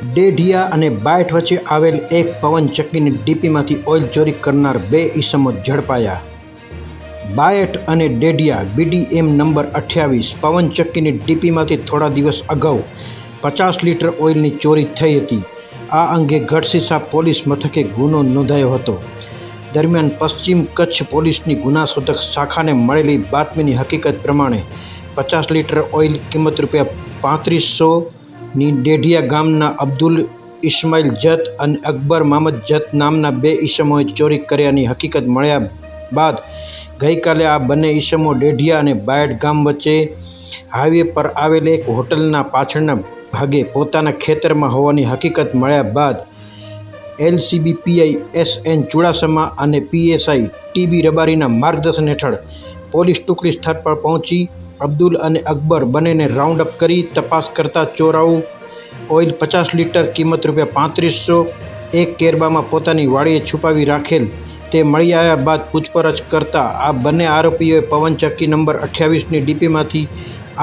ડેઢિયા અને બાયઠ વચ્ચે આવેલ એક પવનચક્કીની ડીપીમાંથી ઓઇલ ચોરી કરનાર બે ઈસમો ઝડપાયા. બાયઠ અને ડેઢિયા બીડીએમ નંબર અઠ્યાવીસ પવનચક્કીની ડીપીમાંથી થોડા દિવસ અગાઉ પચાસ લીટર ઓઇલની ચોરી થઈ હતી. આ અંગે ગઢસીસા પોલીસ મથકે ગુનો નોંધાયો હતો. દરમિયાન પશ્ચિમ કચ્છ પોલીસની ગુનાશોધક શાખાને મળેલી બાતમીની હકીકત પ્રમાણે પચાસ લીટર ઓઇલ કિંમત રૂપિયા પાંત્રીસોની ડેઢિયા ગામના અબ્દુલ ઇસ્માઇલ જત અને અકબર મામદ જત નામના બે ઈસમોએ ચોરી કર્યાની હકીકત મળ્યા બાદ ગઈકાલે આ બંને ઈસમો ડેઢિયા અને બાયડ ગામ વચ્ચે હાઈવે પર આવેલ એક હોટલના પાછળના ભાગે પોતાના ખેતરમાં હોવાની હકીકત મળ્યા બાદ LCB PI S N Chudasama અને પીએસઆઈ ટીબી રબારીના માર્ગદર્શન હેઠળ પોલીસ ટુકડી સ્થળ પર પહોંચી અબ્દુલ અને અકબર બંનેને રાઉન્ડ અપ કરી તપાસ કરતા ચોરાઉ ઓઇલ પચાસ લીટર કિંમત રૂપિયા પાંત્રીસો એક કેરબામાં પોતાની વાડીએ છુપાવી રાખેલ. તે મળી આવ્યા બાદ પૂછપરછ કરતા આ બંને આરોપીઓએ પવનચક્કી નંબર અઠ્યાવીસની ડીપીમાંથી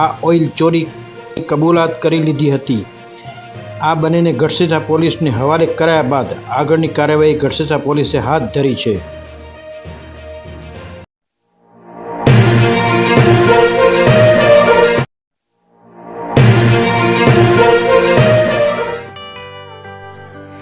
આ ઓઇલ ચોરી કબૂલાત કરી લીધી હતી. આ બંનેને ગઢસીસા પોલીસને હવાલે કરાયા બાદ આગળની કાર્યવાહી ગઢસીસા પોલીસે હાથ ધરી છે.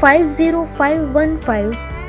five zero five one five